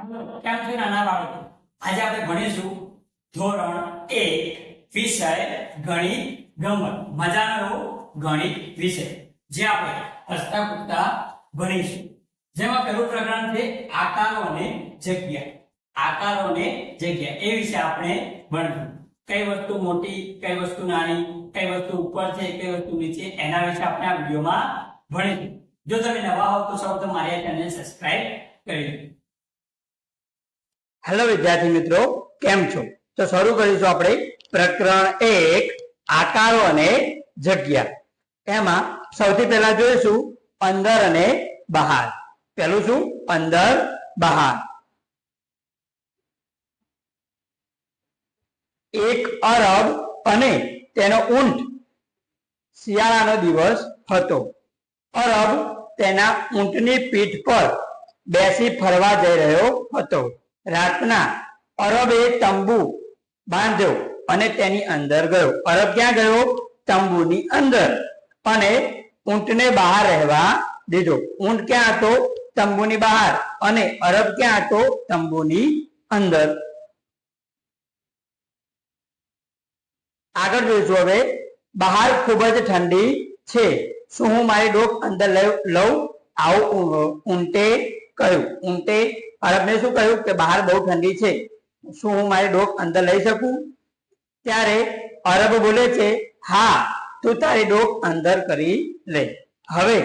કેમ નાના બાળકો આજે આપણે ભણીશું ધોરણ એક વિષય ગણિત ગમત મજાનો ગણિત વિષય જે આપણે હસતા પૂછતા ભણીશું જેમાં પહેલું પ્રકરણ છે આકારો અને જગ્યા આકારો અને જગ્યા એ વિશે આપણે ભણીશું કઈ વસ્તુ મોટી કઈ વસ્તુ નાની કઈ વસ્તુ ઉપર છે, કઈ વસ્તુ નીચે એના વિશે આપણે આ વિડીયોમાં ભણીશું જો તમે નવા હોવ તો સૌપ્રથમ મારી આ ચેનલ સબસ્ક્રાઇબ કરી દો હેલો વિદ્યાર્થી મિત્રો, કેમ છો? તો શરૂ કરીશું આપણે પ્રકરણ એક, આકારો અને જગ્યા. એમાં સૌથી પહેલા જોઈશું અંદર અને બહાર. પેલું શું? અંદર બહાર. એક અરબ અને તેનો ઊંટ. શિયાળાનો દિવસ હતો. અરબ તેના ઊંટની પીઠ પર બેસી ફરવા જઈ રહ્યો હતો. રાતના અરબે તંબુ બાંધ્યો અને તેની અંદર ગયો. અરબ ક્યાં ગયો? તંબુની અંદર. અને ઊંટને બહાર રહેવા દીધો. ઊંટ ક્યાં હતો? તંબુની બહાર. અને અરબ ક્યાં હતો? તંબુની અંદર. આગળ જોઈશું હવે. બહાર ખૂબ જ ઠંડી છે. શું હું મારી ડોક અંદર લઉં? આવું ઊંટે કહ્યું. ઊંટે અરબને શું કહ્યું કે બહાર બહુ ઠંડી છે, શું હું મારી ડોક અંદર લઈ શકું? ત્યારે અરબ બોલે છે, હા, તું તારી ડોક અંદર કરી લે. હવે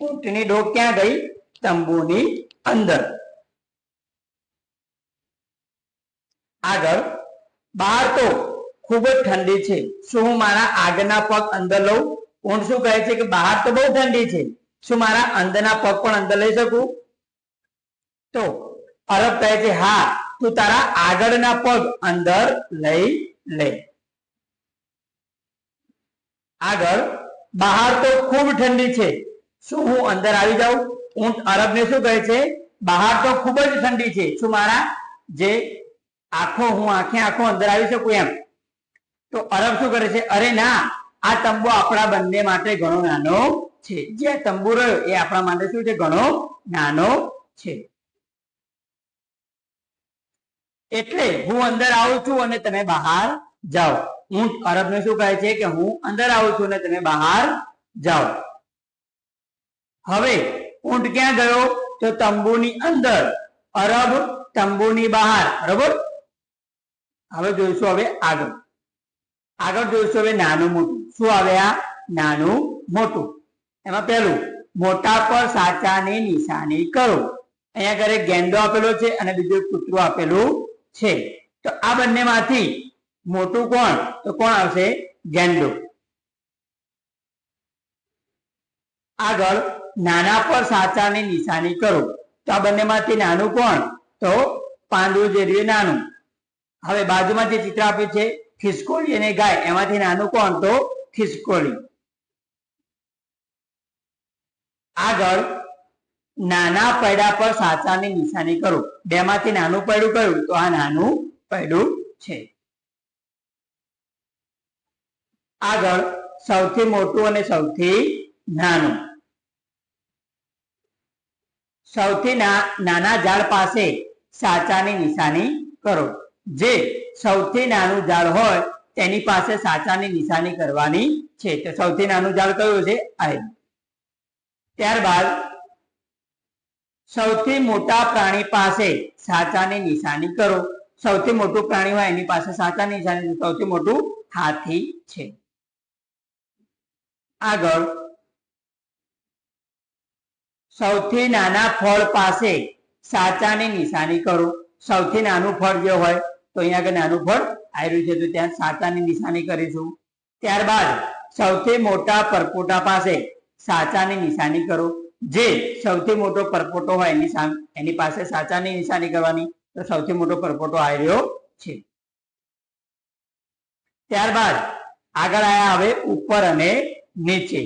ઊંટની ડોક ક્યાં ગઈ? તંબુની અંદર. આગળ, બહાર તો ખૂબ જ ઠંડી છે, શું હું મારા આગના પગ અંદર લઉં? ઊંટ શું કહે છે કે બહાર તો બહુ ઠંડી છે, શું મારા અંદરના પગ પણ અંદર લઈ શકું? તો અરબ કહે છે, હા, તું તારા આગળના પગ અંદર લઈ લે. આગળ, બહાર તો ખૂબ ઠંડી છે. શું હું અંદર આવી જાઉં? ઊંટ અરબને શું કહે છે, બહાર તો ખૂબ જ ઠંડી છે. શું મારા જે આખો, હું આંખે આંખો અંદર આવી શકું એમ? તો અરબ શું કરે છે, અરે ના, આ તંબુ આપણા બંને માટે ઘણો નાનો છે. જે તંબુ રહ્યો એ આપણા માટે શું છે, ઘણો નાનો છે. એટલે હું અંદર આવું છું અને તમે બહાર જાઓ. ઊંટ અરબને શું કહે છે કે હું અંદર આવું છું અને તમે બહાર જાઓ. હવે ઊંટ ક્યાં ગયો? તો તંબુની અંદર. અરબ તંબુની બહાર. બરોબર? હવે જોઈશું હવે આગળ. આગળ જોઈશું હવે નાનું મોટું. શું આવે આ? નાનું મોટું. એમાં પહેલું, મોટા પર સાચાની નિશાની કરો. અહીંયા ઘરે ગેંડો આપેલો છે અને બીજું કૂતરું આપેલું છે. તો આ બંનેમાંથી મોટું કોણ? તો કોણ આવશે? ગેંડુ. આગળ નાના પર સાચાની નિશાની કરો. તો આ બંનેમાંથી નાનું કોણ? તો પાંદડું જે નાનું. હવે બાજુમાં જે ચિત્ર આપ્યું છે, ખિસકોલી અને ગાય, એમાંથી નાનું કોણ? તો ખિસકોલી. આગળ નાના પૈડા પર સાચાની નિશાની કરો. બેમાંથી નાનું પૈડું કયું? તો આ નાનું પૈડું છે. આગળ સૌથી મોટું અને સૌથી નાનું. સૌથી નાના ઝાડ પાસે સાચાની નિશાની કરો. જે સૌથી નાનું ઝાડ હોય, તેની પાસે સાચાની નિશાની કરવાની છે. તો સૌથી નાનું ઝાડ કયું છે? આ ત્યારબાદ સૌથી મોટા પ્રાણી પાસે સાચાની નિશાની કરો. સૌથી મોટું પ્રાણી હોય એની પાસે સાચાની નિશાની સૌથી મોટું હાથી છે. આગળ. સૌથી નાના ફળ પાસે સાચાની નિશાની કરો. સૌથી નાનું ફળ જે હોય તો અહીંયા આગળ નાનું ફળ આવ્યું છે. તો ત્યાં સાચાની નિશાની કરીશું. ત્યારબાદ સૌથી મોટા પરપોટા પાસે સાચાની નિશાની કરો. જે સૌથી મોટો પરપોટો હોય એની એની પાસે સાચાની નિશાની કરવાની, તો સૌથી મોટો પરપોટો આવ્યો છે. ત્યારબાદ આગળ આયા હવે ઉપર અને નીચે.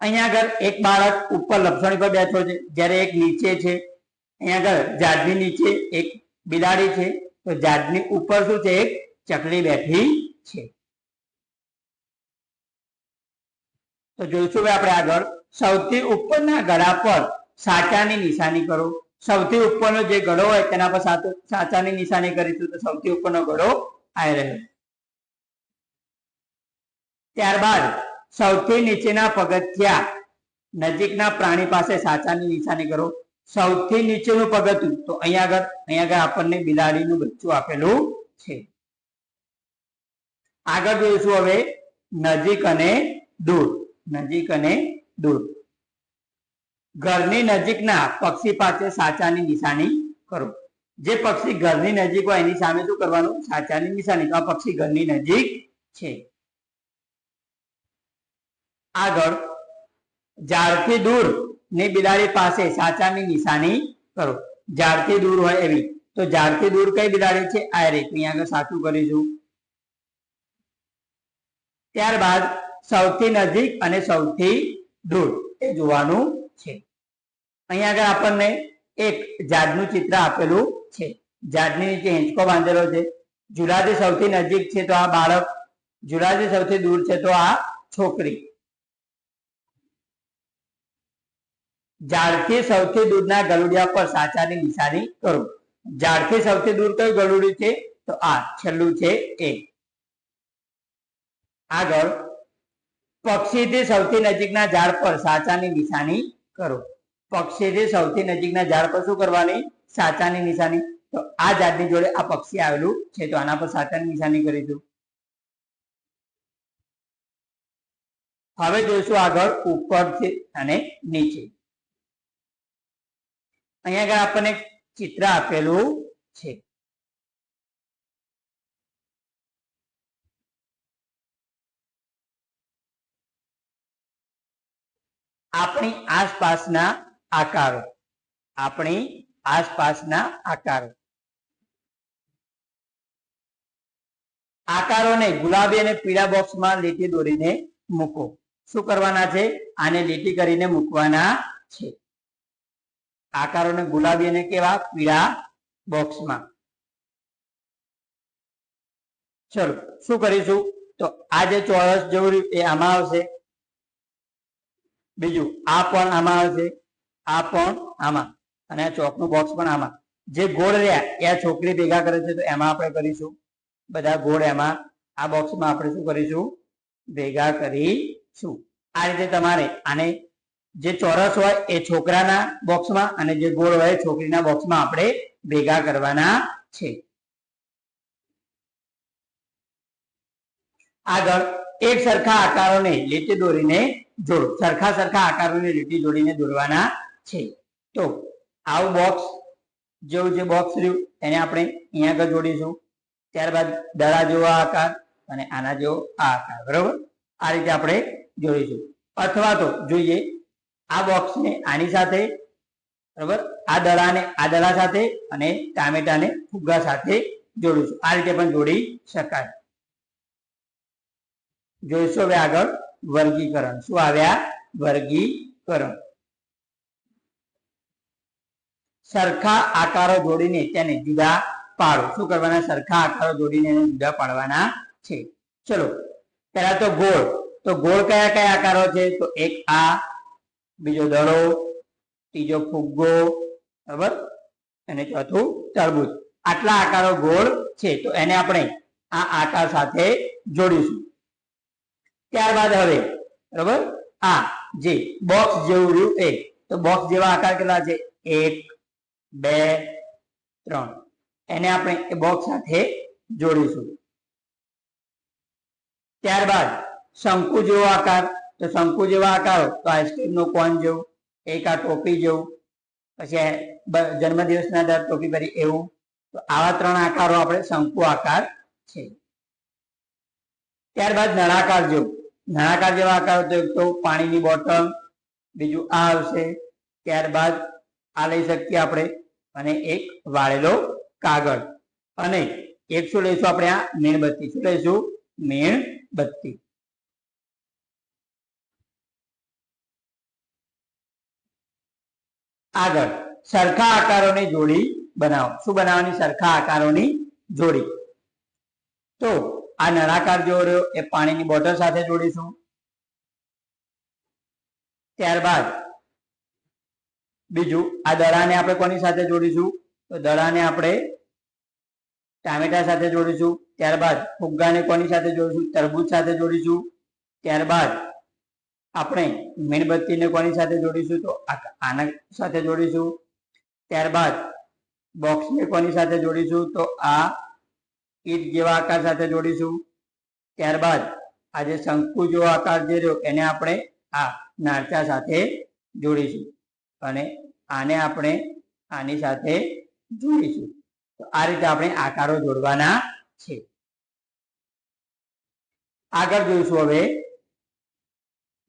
અહીંયા આગળ એક બાળક ઉપર લપસણી પર બેઠો છે, જ્યારે એક નીચે છે. અહીંયા આગળ ઝાડની નીચે એક બિલાડી છે, તો ઝાડની ઉપર શું છે, એક ચકલી બેઠી છે. તો જોઈશું આપણે આગળ. સૌથી ઉપરના ગળા પર સાચાની નિશાની કરો. સૌથી ઉપરનો જે ગળો હોય તેના પર સાચાની નિશાની કરીશું તો સૌથી ઉપરનો ગળો આવી રહ્યો ત્યારબાદ સૌથી નીચેના પગથિયા, નજીકના પ્રાણી પાસે સાચાની નિશાની કરો. સૌથી નીચેનું પગથિયું, તો અહીંયા આગળ અહીંયા આગળ આપણને બિલાડીનું બચ્ચું આપેલું છે. આગળ જોઈશું હવે નજીક અને દૂર. નજીક અને દૂર. ઘરની નજીકના પક્ષી પાસે સાચાની નિશાની કરો. જે પક્ષી ઘરની નજીક હોય એની સામે શું કરવાનું? સાચાની નિશાની. તો આ પક્ષી ઘરની નજીક છે. આગળ, ઝાડથી દૂરની બિલાડી પાસે સાચાની નિશાની કરો. ઝાડથી દૂર હોય એવી. તો ઝાડથી દૂર કઈ બિલાડી છે? આ રે અહીંયા આગળ સાચું કરીશું. ત્યારબાદ સૌથી નજીક અને સૌથી દૂર એ જોવાનું છે. અહીંયા આગળ આપણને એક ઝાડનું ચિત્ર આપેલું છે. ઝાડની નીચે હિંચકો બાંધેલો છે. ઝુલાથી સૌથી નજીક છે તો આ બાળક ઝુલાથી સૌથી દૂર છે તો આ છોકરી. ઝાડથી સૌથી દૂરના ગલુડિયા પર સાચાની નિશાની કરો. ઝાડથી સૌથી દૂર કયું ગલુડિયું છે? તો આ છેલ્લું છે એ. આગળ પક્ષીથી સૌથી નજીકના ઝાડ પર સાચાની નિશાની કરો. પક્ષીથી સૌથી નજીકના ઝાડ પર શું કરવાની? સાચાની નિશાની. તો આ ઝાડની જોડે આ પક્ષી આવેલું છે. તો આના પર સાચાની નિશાની કરીશું. હવે જોઈશું આગળ ઉપરથી અને નીચે. અહીંયા આગળ આપણને ચિત્ર આપેલું છે. આપણી આસપાસના આકારો. આપણી આસપાસના આકારો. આકારોને ગુલાબી અને પીળા બોક્સમાં લીટી દોરીને મૂકો. શું કરવાના છે? આને લીટી કરીને મૂકવાના છે. આકારોને ગુલાબી અને કેવા? પીળા બોક્સમાં. ચલો, શું કરીશું? તો આ જે ચોરસ જેવું એ આમાં આવશે. બીજું, આ પણ આમાં આવશે આ પણ આમાં. અને આ ચોકનું બોક્સ પણ આમાં. જે ગોળ રહ્યા, એ છોકરી ભેગા કરે છે, તો એમાં આપણે કરીશું. બધા ગોળ એમાં આ બોક્સમાં આપણે શું કરીશું? ભેગા કરીશું. આ રીતે તમારે આને જે ચોરસ હોય, એ છોકરાના બોક્સમાં અને જે ગોળ હોય છોકરીના બોક્સમાં આપણે ભેગા કરવાના છે. આગળ એક સરખા આકારોને લીટી દોરીને જોડો. સરખા સરખા આકારોને લીટી જોડીને દોરવાના છે. તો આવું બોક્સ જેવું જે બોક્સ રહ્યું, એને આપણે અહીંયા આગળ જોડીશું. ત્યારબાદ દડા જેવો આકાર અને આના જેવો આ આકાર. બરોબર? આ રીતે આપણે જોડીશું. અથવા તો જોઈએ, આ બોક્સને આની સાથે, બરોબર? આ દડાને આ દડા સાથે અને ટામેટાને ફુગ્ગા સાથે જોડીશું. આ રીતે પણ જોડી શકાય. જોઈશું હવે આગળ વર્ગીકરણ. શું આવ્યા? વર્ગીકરણ. સરખા આકારો જોડીને તેને જુદા પાડો. શું કરવાના? સરખા આકારો જોડીને જુદા પાડવાના છે. ચલો પેલા તો ગોળ. તો ગોળ કયા કયા આકારો છે? તો એક આ, બીજો દડો, ત્રીજો ફુગ્ગો, બરાબર? અને ચોથું તરબૂચ. આટલા આકારો ગોળ છે. તો એને આપણે આ આકાર સાથે જોડીશું. ત્યારબાદ હવે, બરોબર? આ જે બોક્સ જેવું રહ્યું, એ. તો બોક્સ જેવા આકાર કેટલા છે? એક, બે, ત્રણ. એને આપણે એ બોક્સ સાથે જોડીશું. ત્યારબાદ, શંકુ જેવો આકાર. તો શંકુ જેવા આકારો તો આઈસ્ક્રીમ નો કોન જેવું, એક આ ટોપી જેવું, પછી જન્મદિવસના દર ટોપી ભરી એવું. તો આવા ત્રણ આકારો આપણે શંકુ આકાર છે. ત્યારબાદ નળાકાર જેવું. નળાકાર જેવા આકાર તો એક તો પાણીની બોટલ, બીજું આ આવશે. ત્યારબાદ આ લઈ શકીએ આપણે અને એક વાળેલો કાગળ. અને એક શું લઈશું આપણે આ? મીણબત્તી. શું લઈશું? મીણબત્તી. આગળ, સરખા આકારોની જોડી બનાવો. શું બનાવવાની? સરખા આકારોની જોડી. તો આ નળાકાર જેવો રહ્યો એ પાણીની બોટલ સાથે જોડીશું. ત્યારબાદ, બીજું, આ દડાને આપણે કોની સાથે જોડીશું? તો દડાને આપણે ટામેટા સાથે જોડીશું. ત્યારબાદ, ફુગ્ગાને કોની સાથે જોડીશું? તરબૂચ સાથે જોડીશું. ત્યારબાદ, આપણે મીણબત્તીને કોની સાથે જોડીશું? તો આના સાથે જોડીશું. ત્યારબાદ, બોક્સને કોની સાથે જોડીશું? તો આ ઈટ જેવા આકાર સાથે જોડીશું. ત્યારબાદ આ જે શંકુ જેવો આકાર જે રહ્યો, એને આપણે આ નારચા સાથે જોડીશું. અને આને આપણે આની સાથે જોડીશું. તો આ રીતે આપણે આકારો જોડવાના છે. આગળ જોઈશું હવે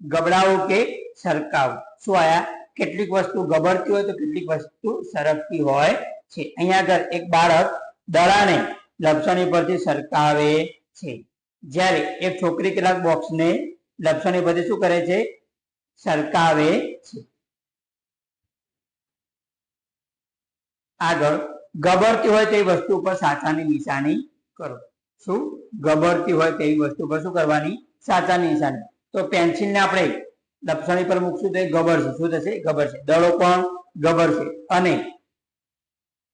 ગબડાવું કે સરકાવ શું આયા? કેટલીક વસ્તુ ગબડતી હોય તો કેટલીક વસ્તુ સરકતી હોય છે. અહીંયા આગળ એક બાળક દડાને લપસણી પરથી સરકાવે છે. જ્યારે એક છોકરી કેટલાક બોક્સને લપસણી પરથી શું કરે છે? સરકાવે છે. આગળ, ગબડતી હોય તેવી વસ્તુ પર સાચાની નિશાની કરો. શું? ગબડતી હોય તેવી વસ્તુ પર શું કરવાની? સાચાની નિશાની. તો પેન્સિલ ને આપણે લપસણી પર મૂકશું તો એ ગબડશે. શું થશે? ગબડશે. દડો પણ ગબડશે. અને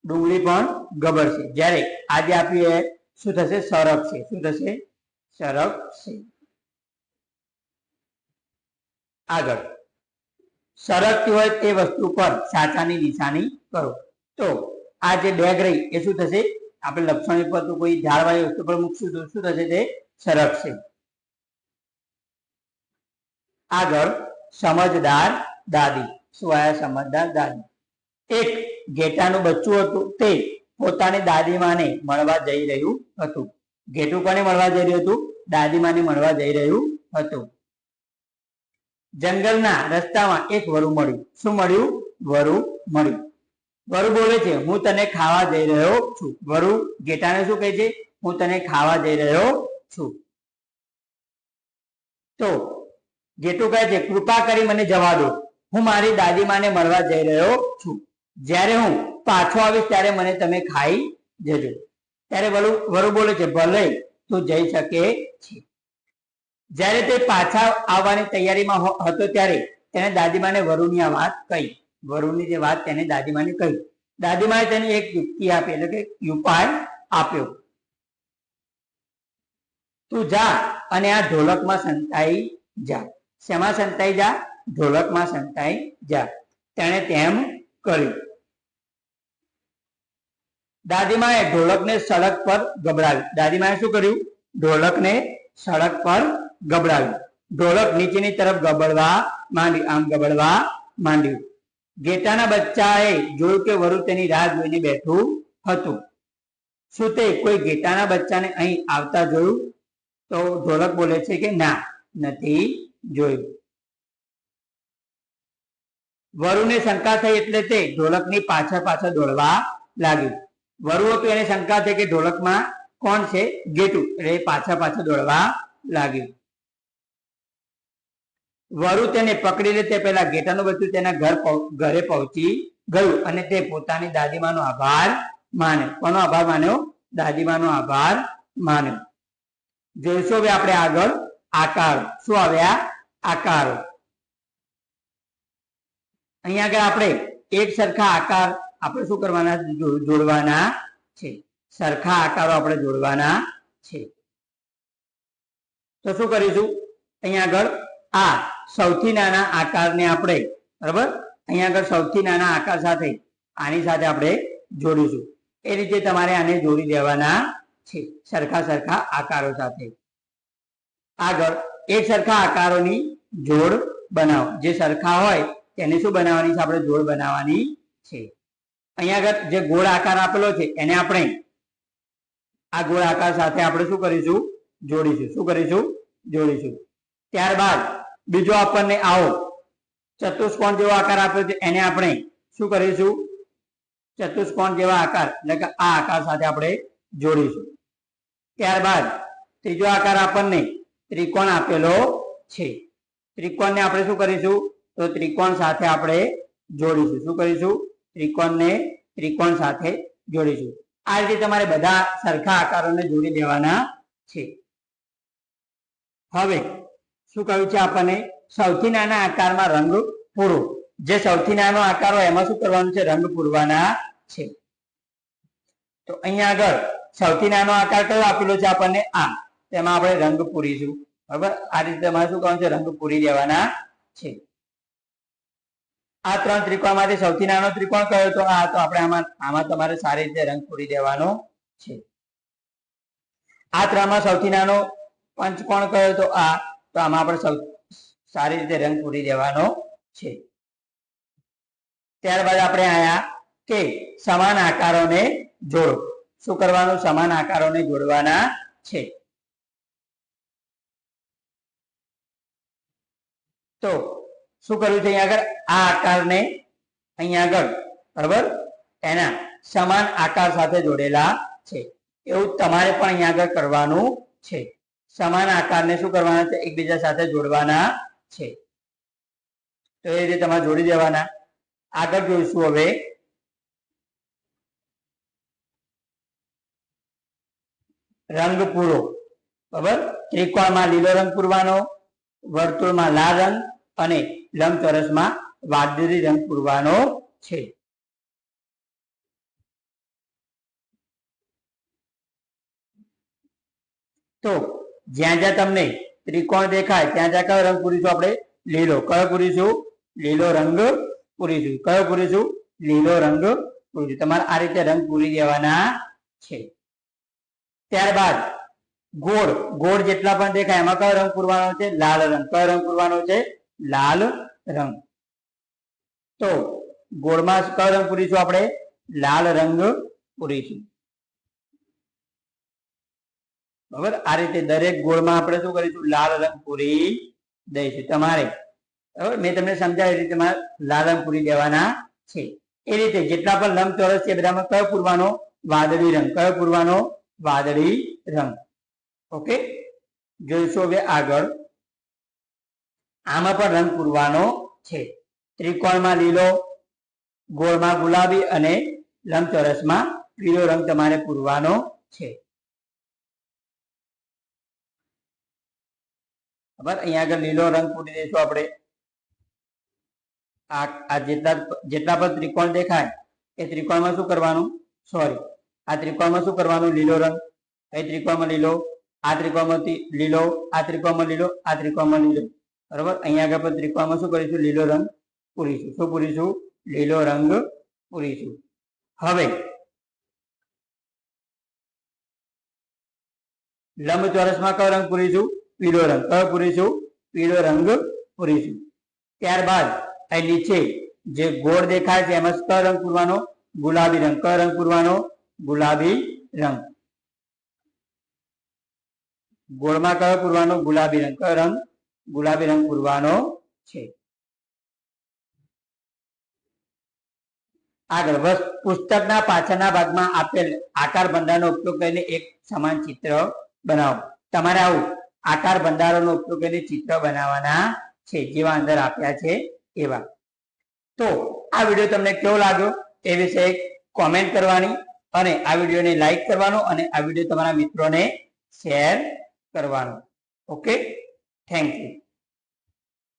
ડુંગળી પણ ગબડશે જ્યારે આજે આપીએ, શું થશે? સરકશે શું થશે? સરકશે આગળ. સરકતી હોય તે વસ્તુ પર સાચાની નિશાની કરો. તો આ જે બેગ રહી, એ શું થશે? આપણે લક્ષણ પર તો કોઈ ઢાળવાળી વસ્તુ પર મૂકશું તો શું થશે તે? સરકશે આગળ, સમજદાર દાદી. શું આયા? સમજદાર દાદી. એક ઘેટાનું બચ્ચું હતું તે પોતાની દાદીમાને મળવા જઈ રહ્યું હતું. ઘેટું કોને મળવા જઈ રહ્યું હતું? દાદીમાને મળવા જઈ રહ્યું હતું. જંગલના રસ્તામાં એક વરુ મળ્યું. શું મળ્યું? વરુ મળ્યું. વરુ બોલે છે, હું તને ખાવા જઈ રહ્યો છું. વરુ ઘેટાને શું કહે છે? હું તને ખાવા જઈ રહ્યો છું. તો ઘેટું કહે છે, કૃપા કરી મને જવા દો. હું મારી દાદીમાને મળવા જઈ રહ્યો છું. જ્યારે હું પાછો આવીશ ત્યારે મને તમે ખાઈ જજો. ત્યારે વરુ બોલે છે, ભલે તું જઈ શકે છે. જ્યારે તે પાછા આવવાની તૈયારીમાં હતો ત્યારે તેને દાદીમાને વરુની આ વાત કહી. વરુની જે વાત તેને દાદીમાને કહી. દાદીમાએ તેને એક યુક્તિ આપી, એટલે કે ઉપાય આપ્યો. તું જા અને આ ઢોલકમાં સંતાઈ જા. શેમાં સંતાઈ જા? ઢોલકમાં સંતાઈ જા. તેણે તેમ કર્યું. દાદીમાએ ઢોલકને સડક પર ગબડાવ્યું દાદીમાએ શું કર્યું? ઢોલકને સડક પર ગબડાવ્યું ઢોલક નીચેની તરફ ગબડવા માંડ્યું આમ ગબડવા માંડ્યું. ઘેટાના બચ્ચાએ જોયું કે વરુ તેની રાહ જોઈને બેઠું હતું. શું તે કોઈ ઘેટાના બચ્ચાને અહીં આવતા જોયું? તો ઢોલક બોલે છે કે ના, નથી જોયું. વરુને શંકા થઈ એટલે તે ઢોલકની પાછળ પાછળ દોડવા લાગ્યું. વરુ હતું એને શંકા થઈ કે ઢોલકમાં કોણ છે? ગેટુ. એટલે પાછા પાછળ દોડવા લાગ્યું. વરુ તેને પકડી લે, તે પહેલા ઘેટાનું બધું તેના ઘર ઘરે પહોંચી ગયું અને તે પોતાની દાદીમાનો આભાર માન્યો કોનો આભાર માન્યો? દાદીમાનો આભાર માન્યો. જોઈશું હવે આપણે આગળ આકારો. શું આવ્યા? આકારો. અહીંયા આગળ આપણે એક સરખા આકાર આપણે શું કરવાના જોડવાના છે. સરખા આકારો આપણે જોડવાના છે. તો શું કરીશું? અહીંયા આગળ આ સૌથી નાના આકારને આપણે, બરાબર? અહીંયા આગળ સૌથી નાના આકાર સાથે આની સાથે આપણે જોડીશું. એ રીતે તમારે આને જોડી દેવાના છે, સરખા સરખા આકારો સાથે. આગળ એક સરખા આકારોની જોડ બનાવો. જે સરખા હોય તેને શું બનાવવાની છે? આપણે જોડ બનાવવાની છે. અહીંયા આગળ જે ગોળ આકાર આપેલો છે, એને આપણે આ ગોળ આકાર સાથે આપણે શું કરીશું? જોડીશું. શું કરીશું? જોડીશું. ત્યારબાદ બીજો આપણને આવો ચતુષ્કોણ જેવો આકાર આપ્યો છે, એને આપણે શું કરીશું? ચતુષ્કોણ જેવા આકાર, એટલે કે આ આકાર સાથે આપણે જોડીશું. ત્યારબાદ ત્રીજો આકાર આપણને ત્રિકોણ આપેલો છે. ત્રિકોણને આપણે શું કરીશું? તો ત્રિકોણ સાથે આપણે જોડીશું. શું કરીશું? ત્રિકોણને ત્રિકોણ સાથે જોડીશું. આ રીતે તમારે બધા સરખા આકારોને જોડી દેવાના છે. હવે, શું કહ્યું છે આપણને? સૌથી નાના આકારમાં રંગ પૂરો. જે સૌથી નાનો આકાર હોય એમાં શું કરવાનું છે? રંગ પૂરવાના છે. તો અહીંયા આગળ, સૌથી નાનો આકાર કયો આપેલો છે આપણને? આ તેમાં આપણે રંગ પૂરીશું. બરાબર? આ રીતે તમારે શું કરવાનું છે? રંગ પૂરી દેવાના છે. આ ત્રણ ત્રિકોણમાંથી સૌથી નાનો ત્રિકોણ કયો તો આ તો આપણે આમાં આમાં તમારે સારી રીતે રંગ પૂરી દેવાનો છે. આ ત્રણમાં સૌથી નાનો પંચકોણ કયો તો આ તો આમાં આપણે સારી રીતે રંગ પૂરી દેવાનો છે. ત્યારબાદ આપણે આયા કે સમાન આકારોને જોડો. શું કરવાનું? સમાન આકારોને જોડવાના છે. તો શું કર્યું છે અહીંયા આગળ? આ આકારને અહીંયા આગળ, બરાબર? એના સમાન આકાર સાથે જોડેલા છે. એવું તમારે પણ અહીંયા આગળ કરવાનું છે. સમાન આકારને શું કરવાના છે? એકબીજા સાથે જોડવાના છે. તો એ રીતે તમારે જોડી દેવાના. આગળ જોઈશું હવે. રંગ પૂરો, બરાબર? ત્રિકોણમાં લીલો રંગ પૂરવાનો, વર્તુળમાં લાલ રંગ અને લંબચોરસમાં વાદળી રંગ પૂરવાનો છે. તો જ્યાં જ્યાં તમને ત્રિકોણ દેખાય, ત્યાં જ્યાં કયો રંગ પૂરીશું આપણે? લીલો. કયો પૂરીશું? લીલો રંગ પૂરીશું. કયો પૂરીશું? લીલો રંગ પૂરીશું. તમારે આ રીતે રંગ પૂરી દેવાના છે. ત્યારબાદ ગોળ. ગોળ જેટલા પણ દેખાય, એમાં કયો રંગ પૂરવાનો છે? લાલ રંગ. કયો રંગ પૂરવાનો છે? લાલ રંગ. તો ગોળમાં કયો રંગ પૂરીશું આપણે? લાલ રંગ પૂરીશું. બરાબર? આ રીતે દરેક ગોળમાં આપણે શું કરીશું? લાલ રંગ પૂરી દઈશું તમારે. બરાબર? મેં તમને સમજાવી રીતે લાલ રંગ પૂરી દેવાના છે. એ રીતે જેટલા પણ લંબચોરસ છે બધામાં કયો પૂરવાનો? વાદળી રંગ. કયો પૂરવાનો? વાદળી રંગ. ઓકે? જોઈશું હવે આગળ. આમાં પણ રંગ પૂરવાનો છે. ત્રિકોણમાં લીલો, ગોળમાં ગુલાબી અને લંબચોરસમાં પીળો રંગ તમારે પૂરવાનો છે. બરાબર અહીંયા આગળ લીલો રંગ પૂરી દઈશું આપણે. આ જેટલા જેટલા પણ ત્રિકોણ દેખાય, એ ત્રિકોણમાં શું કરવાનું? સોરી આ ત્રિકોણમાં શું કરવાનું? લીલો રંગ. એ ત્રિકોણમાં લીલો? આ ત્રિકોણમાં લીલો, આ ત્રિકોણમાં લીલો, આ ત્રિકોણમાં લીલો. બરાબર? અહીંયા આગળ ત્રિકોણમાં શું કરીશું? લીલો રંગ પૂરીશું. શું પૂરીશું? લીલો રંગ પૂરીશું. હવે લંબચોરસમાં કયો રંગ પૂરીશું? પીળો રંગ. કયો પૂરીશું? પીળો રંગ પૂરીશું. ત્યારબાદ અહીં નીચે જે ગોળ દેખાય છે, એમાં કયો રંગ પૂરવાનો? ગુલાબી રંગ. કયો રંગ પૂરવાનો? ગુલાબી રંગ. ગોળમાં કયો પૂરવાનો? ગુલાબી રંગ. કયો રંગ? ગુલાબી રંગ પૂરવાનો છે. આગળ પુસ્તકના પાછળના ભાગમાં આપેલ આકાર બંધારણનો ઉપયોગ કરીને એક સમાન ચિત્ર બનાવો. તમારે આવું આકાર બંધારણનો ઉપયોગ કરીને ચિત્ર બનાવવાના છે, જેવા અંદર આપ્યા છે એવા. તો આ વીડિયો તમને કેવો લાગ્યો એ વિશે કોમેન્ટ કરવાની અને આ વિડીયોને લાઈક કરવાનો અને આ વીડિયો તમારા મિત્રોને શેર કરવાનો. Okay Thank you.